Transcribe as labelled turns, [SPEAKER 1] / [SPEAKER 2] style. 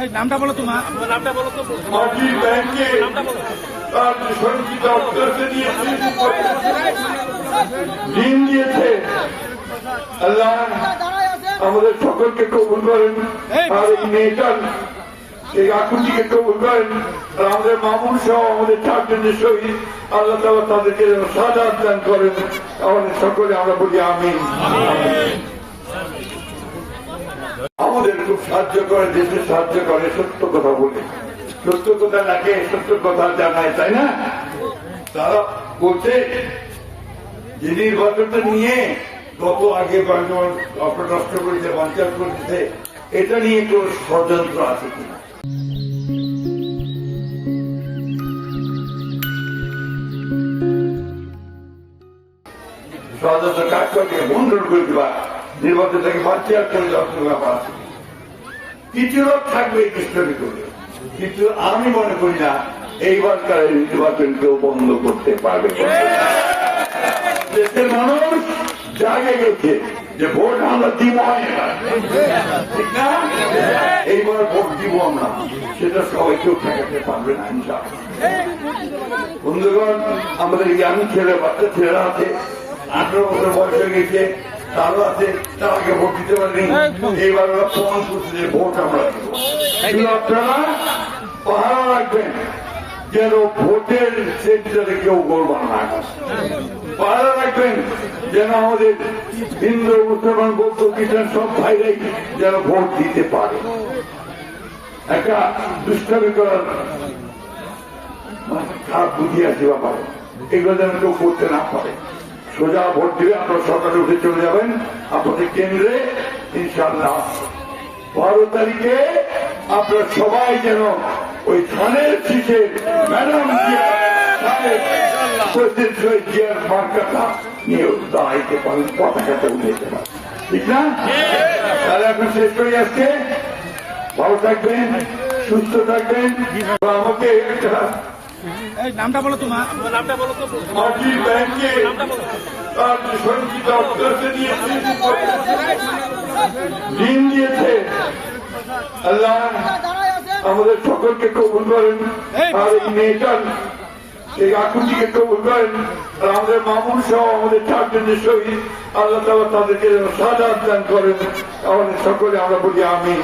[SPEAKER 1] এই নামটা বলো তোমার
[SPEAKER 2] মাটি ব্যাংকে তার সঞ্চিত অর্থকে নিয়ে ঋণ দিয়েছে আল্লাহ আমাদের সকলকে কবুল করেন। আর এই মেয়েটার এই আকুতিকে কবুল করেন। আর আমাদের মামুন সহ আমাদের চারজনের শহীদ আল্লাহ তালা তাদেরকে যেন সাজা দান করেন। আমাদের সকলে আমরা বলি আমিন। সাহায্য করে, দেশে সাহায্য করে, সত্য কথা বলে। সত্য কথা লাগে সত্য কথা জানায়, তাই না? তারা বলছে, যে নির্বাচনটা নিয়ে গত আগে নষ্ট করেছে বাঞ্চাল করেছে, এটা নিয়ে কেউ ষড়যন্ত্র আছে কিনা? ষড়যন্ত্র কাজ করে বন্ধন করে দেবা? নির্বাচনটাকে করে দেওয়ার কোনো ব্যাপার আছে কিছু লোক থাকবে এই কৃষ্ণকে করে কিন্তু আমি মনে করি না এইবারকার এই নির্বাচন কেউ বন্ধ করতে পারবে। দেশের মানুষ জাগে গেছে যে ভোট আমরা দিব ঠিক না? এইবার ভোট দিব আমরা। সেটা সবাই কেউ ঠেকাতে পারবে না। বন্ধুগণ, আমাদের ইয়াং ছেলে বাচ্চা, ছেলেরা আছে, আঠারো বছর বয়স হয়ে গেছে। তারও আছে তার আগে ভোট দিতে পারেনি। এইবার ওরা প্রমাণ করছে যে ভোট আমরা কিন্তু আপনারা পাহারা রাখবেন যেন ভোটের সেন্টারে কেউ গোলবান না পাহারা রাখবেন যেন আমাদের হিন্দু মুসলমান বৌদ্ধ খ্রিস্টান সব ভাইরাই যেন ভোট দিতে পারে। একটা দুষ্টামি করার খারাপ বুদ্ধি আছে ব্যাপারে। এগুলো যেন কেউ করতে না পারে। সোজা ভোট দিবে আপনারা সকালে উঠে চলে যাবেন। আপনাদের কেন্দ্রে ইনশাল্লাহ বারো তারিখে আপনারা সবাই যেন ওই ধানের শীষে ম্যাডাম ভালো থাকবেন, সুস্থ থাকবেন। আমাকে
[SPEAKER 1] এই নামটা বলো তোমার
[SPEAKER 2] মাটি ব্যাংকে তার সঞ্চিত অর্থকে নিয়ে ঋণ দিয়েছে। আল্লাহ আমাদের সকলকে কবুল করেন। আর এই মেয়েটার এই আকুতিকে কবুল করেন। আর আমাদের মামুন সহ আমাদের চারজনের শহীদ আল্লাহ তালা তাদেরকে যেন সাজা দান করেন। আমাদের সকলে আমরা বলি আমিন।